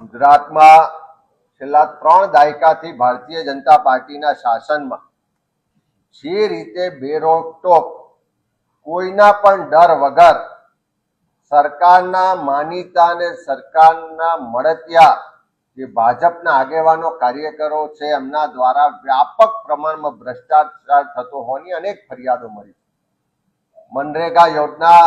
ગુજરાતમાં છેલ્લા ત્રણ દાયકાથી ભારતીય જનતા પાર્ટીના શાસનમાં જે રીતે બેરોકટોક, કોઈના પણ ડર વગર સરકારના માનીતા અને સરકારના મળતિયા જે ભાજપના આગેવાનો કાર્યકરો છે એમના દ્વારા વ્યાપક પ્રમાણમાં ભ્રષ્ટાચાર થતો હોવાની અનેક ફરિયાદો મળી મનરેગા યોજના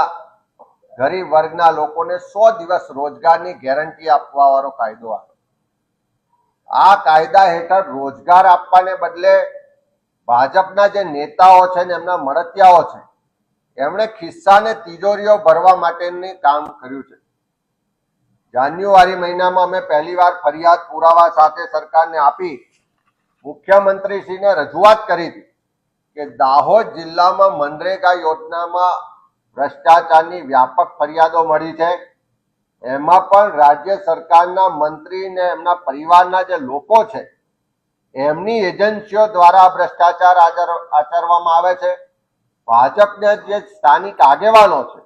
ગરીબ વર્ગના લોકોને સો દિવસ રોજગારની ગેરંટી આપવા વાળો કાયદો આવ્યો આ કાયદા હેઠળ રોજગાર આપવાને બદલે ભાજપના જે નેતાઓ છે ને એમના મળતિયાઓ છે, એમણે ખિસ્સાને તિજોરીઓ ભરવા માટેની કામ કર્યું છે. જાન્યુઆરી મહિનામાં અમે પહેલીવાર ફરિયાદ પુરાવા સાથે સરકારને આપી મુખ્યમંત્રીશ્રીને રજૂઆત કરી હતી કે દાહોદ જિલ્લામાં મનરેગા યોજનામાં ભ્રષ્ટાચારની વ્યાપક ફરિયાદો મળી છે. એમાં પણ રાજ્ય સરકારના મંત્રી ને એમના પરિવારના જે લોકો છે, એમની એજન્સીઓ દ્વારા ભ્રષ્ટાચાર આચર- આચરવામાં આવે છે. ભાજપના જે સ્થાનિક આગેવાનો છે,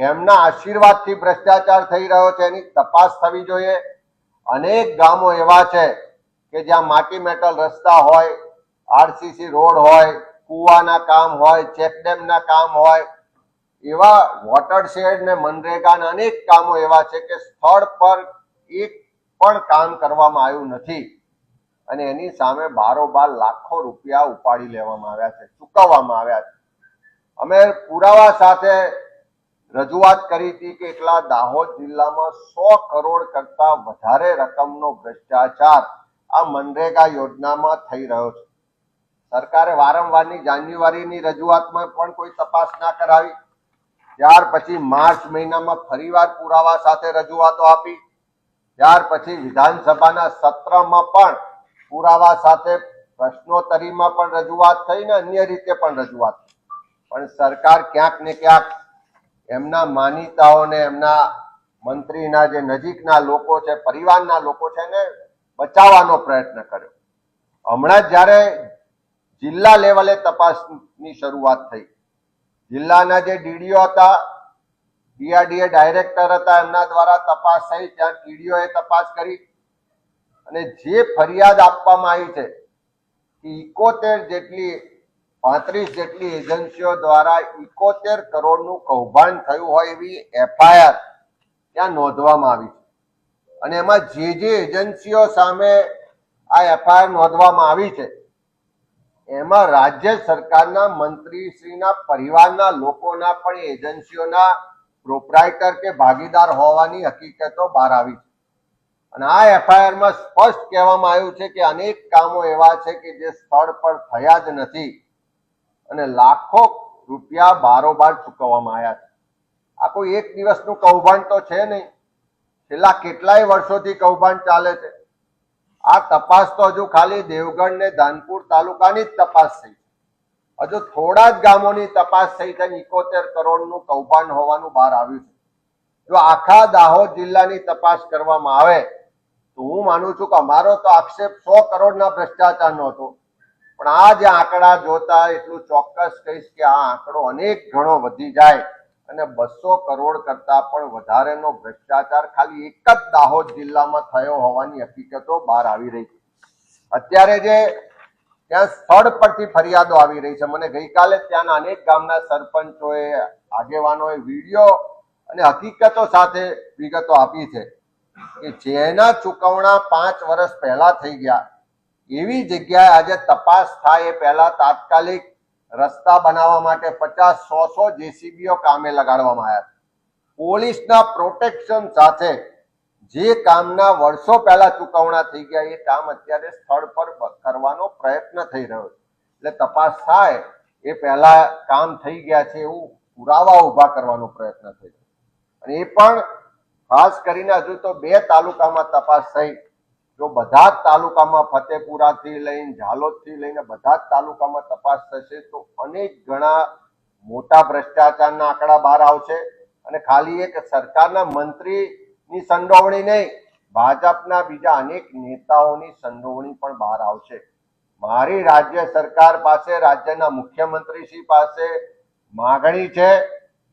એમના આશીર્વાદથી ભ્રષ્ટાચાર થઈ રહ્યો છે, એની તપાસ થવી જોઈએ. અનેક ગામો એવા છે કે જ્યાં માટી મેટલ રસ્તા હોય, આરસીસી રોડ હોય, કુવાના કામ હોય, ચેકડેમના કામ હોય એવા વોટર શેડ ને મનરેગાના અનેક કામો એવા છે કે સ્થળ પર એક પણ કામ કરવામાં આવ્યું નથી. અને એની સામે બારોબાર લાખો રૂપિયા ઉપાડી લેવામાં આવ્યા છે, ચૂકવવામાં આવ્યા છે. અમે પુરાવા સાથે રજૂઆત કરી હતી કે એટલા દાહોદ જિલ્લામાં સો કરોડ કરતા વધારે રકમનો ભ્રષ્ટાચાર આ મનરેગા યોજનામાં થઈ રહ્યો છે. સરકારે વારંવારની જાન્યુઆરીની રજૂઆતમાં પણ કોઈ તપાસ ના કરાવી. ત્યાર પછી માર્ચ મહિનામાં ફરીવાર પુરાવા સાથે રજૂઆતો આપી. ત્યાર પછી વિધાનસભાના સત્રમાં પણ પુરાવા સાથે પ્રશ્નોત્તરીમાં પણ રજૂઆત થઈ ને અન્ય રીતે પણ રજૂઆત પણ સરકાર ક્યાંક ને ક્યાંક એમના માનીતાઓને, એમના મંત્રીના જે નજીકના લોકો છે, પરિવારના લોકો છે એને બચાવવાનો પ્રયત્ન કર્યો. હમણાં જ જ્યારે જિલ્લા લેવલે તપાસની શરૂઆત થઈ જિલ્લાના જે ડીડીઓ હતા, ડીઆરડીએ ડાયરેક્ટર હતા, એમના દ્વારા તપાસ થઈ, ત્યાં ટીડીઓએ તપાસ કરી. અને જે ફરિયાદ આપવામાં આવી છે ઇકોતેર જેટલી, પાંત્રીસ જેટલી એજન્સીઓ દ્વારા ઇકોતેર કરોડનું કૌભાંડ થયું હોય એવી એફઆઈઆર ત્યાં નોંધવામાં આવી છે. અને એમાં જે જે એજન્સીઓ સામે આ એફઆઈઆર નોંધવામાં આવી છે એમાં રાજ્ય સરકારના મંત્રીશ્રીના પરિવારના લોકોના પણ એજન્સીઓના પ્રોપરાઇટર કે ભાગીદાર હોવાની હકીકતો બહાર આવી છે. અને આ એફઆઈઆરમાં સ્પષ્ટ કહેવામાં આવ્યું છે કે અનેક કામો એવા છે કે જે સ્થળ પર થયા જ નથી અને લાખો રૂપિયા બારોબાર ચૂકવવામાં આવ્યા છે. આ કોઈ એક દિવસનું કૌભાંડ તો છે નહીં. છેલ્લા કેટલાય વર્ષોથી કૌભાંડ ચાલે છે. આ તપાસ તો હજુ ખાલી દેવગઢ ને ધાનપુર તાલુકાની જ તપાસ થઈ. હજુ થોડા જ ગામોની તપાસ થઈ થઈને ઇકોતેર કરોડનું કૌભાંડ હોવાનું બહાર આવ્યું છે. જો આખા દાહોદ જિલ્લાની તપાસ કરવામાં આવે, તો હું માનું છું કે અમારો તો આક્ષેપ સો કરોડના ભ્રષ્ટાચારનો હતો. પણ આ જે આંકડા જોતા એટલું ચોક્કસ કહીશ કે આ આંકડો અનેક ગણો વધી જાય. અને બસો કરોડ કરતા પણ વધારેનો ભ્રષ્ટાચાર ખાલી એક જ દાહોદ જિલ્લામાં થયો હોવાની હકીકતો બહાર આવી રહી છે. અત્યારે જે ત્યાં સ્થળ પરથી ફરિયાદો આવી રહી છે. મને ગઈકાલે ત્યાંના અનેક ગામના સરપંચોએ, આગેવાનોએ વીડિયો અને હકીકતો સાથે વિગતો આપી છે કે જેના ચૂકવણા પાંચ વર્ષ પહેલા થઈ ગયા. એવી જગ્યાએ આજે તપાસ થાય એ પહેલા તાત્કાલિક રસ્તા બનાવવા માટે પચાસ, સો સો જેસીબીઓ કામે લગાડવામાં આવ્યા. છે પોલીસના પ્રોટેક્શન સાથે જે કામના વર્ષો પહેલા ચૂકવણા થઈ ગયા, એ કામ અત્યારે સ્થળ પર કરવાનો પ્રયત્ન થઈ રહ્યો છે. એટલે તપાસ થાય, એ પહેલા કામ થઈ ગયા છે એવું પુરાવા ઊભા કરવાનો પ્રયત્ન થઈ રહ્યો અને એ પણ ખાસ કરીને હજુ તો બે તાલુકામાં તપાસ થઈ. જો બધા જ તાલુકામાં ફતેપુરાથી લઈને ઝાલોદથી લઈને બધા જ તાલુકામાં તપાસ થશે, તો અનેક ઘણા મોટા ભ્રષ્ટાચારના આંકડા બહાર આવશે. અને ખાલી એક સરકારના મંત્રીની સંડોવણી નહીં, ભાજપના બીજા અનેક નેતાઓની સંડોવણી પણ બહાર આવશે. મારી રાજ્ય સરકાર પાસે, રાજ્યના મુખ્યમંત્રીશ્રી પાસે માગણી છે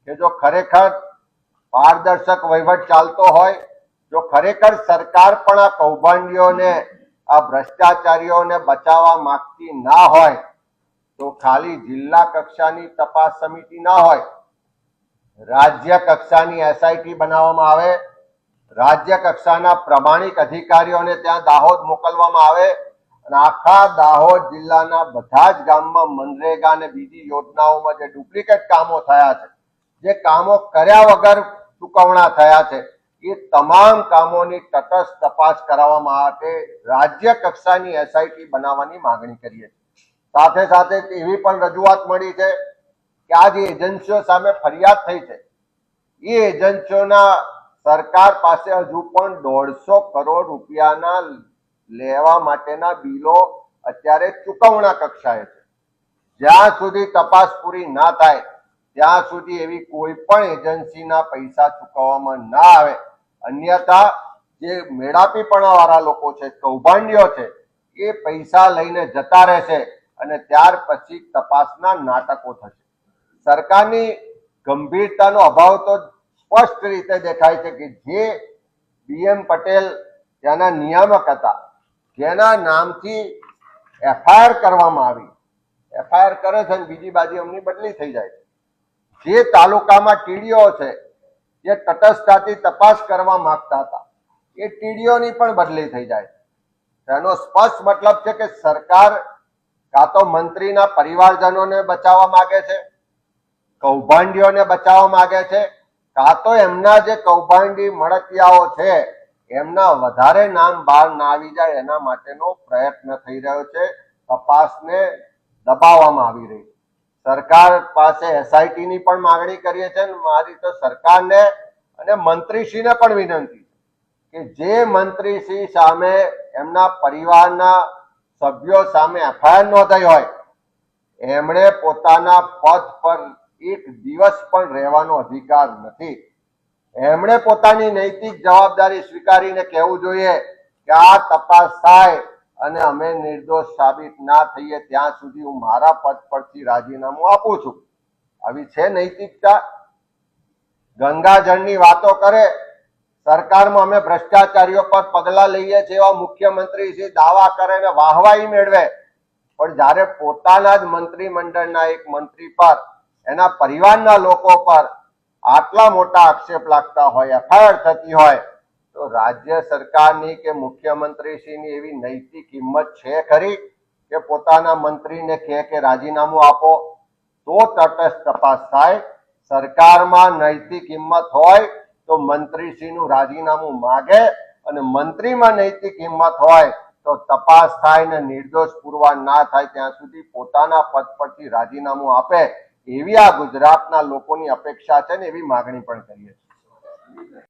કે જો ખરેખર પારદર્શક વહીવટ ચાલતો હોય જો ખરેખર સરકાર પણ આ કૌભાંડીઓને, આ ભ્રષ્ટાચારીઓને બચાવવા માંગતી ના હોય, તો ખાલી જિલ્લા કક્ષાની તપાસ સમિતિ ના હોય, રાજ્ય કક્ષાની એસઆઈટી બનાવવામાં આવે, રાજ્ય કક્ષાના પ્રમાણિક અધિકારીઓને ત્યાં દાહોદ મોકલવામાં આવે અને આખા દાહોદ જિલ્લાના બધા જ ગામમાં મનરેગા અને બીજી યોજનાઓમાં જે ડુપ્લિકેટ કામો થયા છે, જે કામો કર્યા વગર ચૂકવણા થયા છે એ તમામ કામોની તટસ્થ તપાસ કરાવવા માટે રાજ્ય કક્ષાની એસઆઈટી બનાવવાની માંગણી કરીએ છીએ. સાથે સાથે એવી પણ રજૂઆત મળી છે કે આ જે એજન્સીઓ સામે ફરિયાદ થઈ છે, એ એજન્સીઓના સરકાર પાસે હજુ પણ દોઢસો કરોડ રૂપિયાના લેવા માટેના બિલો અત્યારે ચૂકવણા કક્ષાએ છે. જ્યાં સુધી તપાસ પૂરી ના થાય, ત્યાં સુધી એવી કોઈ પણ એજન્સીના પૈસા ચૂકવવામાં ના આવે અન્યથા જે મેળાપીપણા વાળા લોકો છે, કૌભાંડીઓ છે, એ પૈસા લઈને જતા રહેશે અને ત્યાર પછી તપાસના નાટકો થશે. સરકારની ગંભીરતાનો અભાવ તો સ્પષ્ટ રીતે દેખાય છે કે જે બીએમ પટેલ ત્યાંના નિયામક હતા, જેના નામથી એફઆઈઆર કરવામાં આવી. એફઆઈઆર કરે છે અને બીજી બાજુ એમની બદલી થઈ જાય છે. જે તાલુકામાં ટીડીઓ છે જે તટસ્થતાથી તપાસ કરવા માંગતા હતા. એ ટીડીઓની પણ બદલી થઈ જાય. એનો સ્પષ્ટ મતલબ છે કે સરકાર કાં તો મંત્રીના પરિવારજનોને બચાવવા માંગે છે, કૌભાંડીઓને બચાવવા માંગે છે, કાં તો એમના જે કૌભાંડી મળતિયાઓ છે, એમના વધારે નામ બહાર ના આવી જાય એના માટેનો પ્રયત્ન થઈ રહ્યો છે. તપાસને દબાવવામાં આવી રહી છે. સરકાર પાસે એસઆઈટી ની પણ માંગણી કરીએ છે અને મારી તો સરકારને અને મંત્રીશ્રીને પણ વિનંતી કે જે મંત્રીશ્રી સામે એમના પરિવારના સભ્યો સામે એફઆઈઆર નોંધાઈ હોય, એમણે પોતાના પદ પર એક દિવસ પણ રહેવાનો અધિકાર નથી. એમણે પોતાની નૈતિક જવાબદારી સ્વીકારીને કહેવું જોઈએ કે આ તપાસ થાય અને અમે નિર્દોષ સાબિત ના થઈએ ત્યાં સુધી હું મારા પદ પરથી રાજીનામું આપું છું. આવી છે નૈતિકતા? ગંગાજળની વાતો કરે. સરકારમાં અમે ભ્રષ્ટાચારીઓ પર પગલા લઈએ છીએ એવા મુખ્યમંત્રી શ્રી દાવા કરે ને વાહવાઈ મેળવે. પણ જ્યારે પોતાના જ મંત્રીમંડળના એક મંત્રી પર, એના પરિવારના લોકો પર આટલા મોટા આક્ષેપ લાગતા હોય એફઆઈઆર થતી હોય તો રાજ્ય સરકારની કે મુખ્યમંત્રીશ્રીની એવી નૈતિક હિંમત છે ખરી કે પોતાના મંત્રીને કહે કે રાજીનામું આપો, તો તટસ્થ તપાસ થાય. સરકારમાં નૈતિક હિંમત હોય તો મંત્રીશ્રીનું રાજીનામું માગે અને મંત્રીમાં નૈતિક હિંમત હોય તો તપાસ થાય ને નિર્દોષ પુરવાર ના થાય ત્યાં સુધી પોતાના પદ પરથી રાજીનામું આપે. એવી આ ગુજરાતના લોકોની અપેક્ષા છે ને એવી માગણી પણ કરીએ છીએ.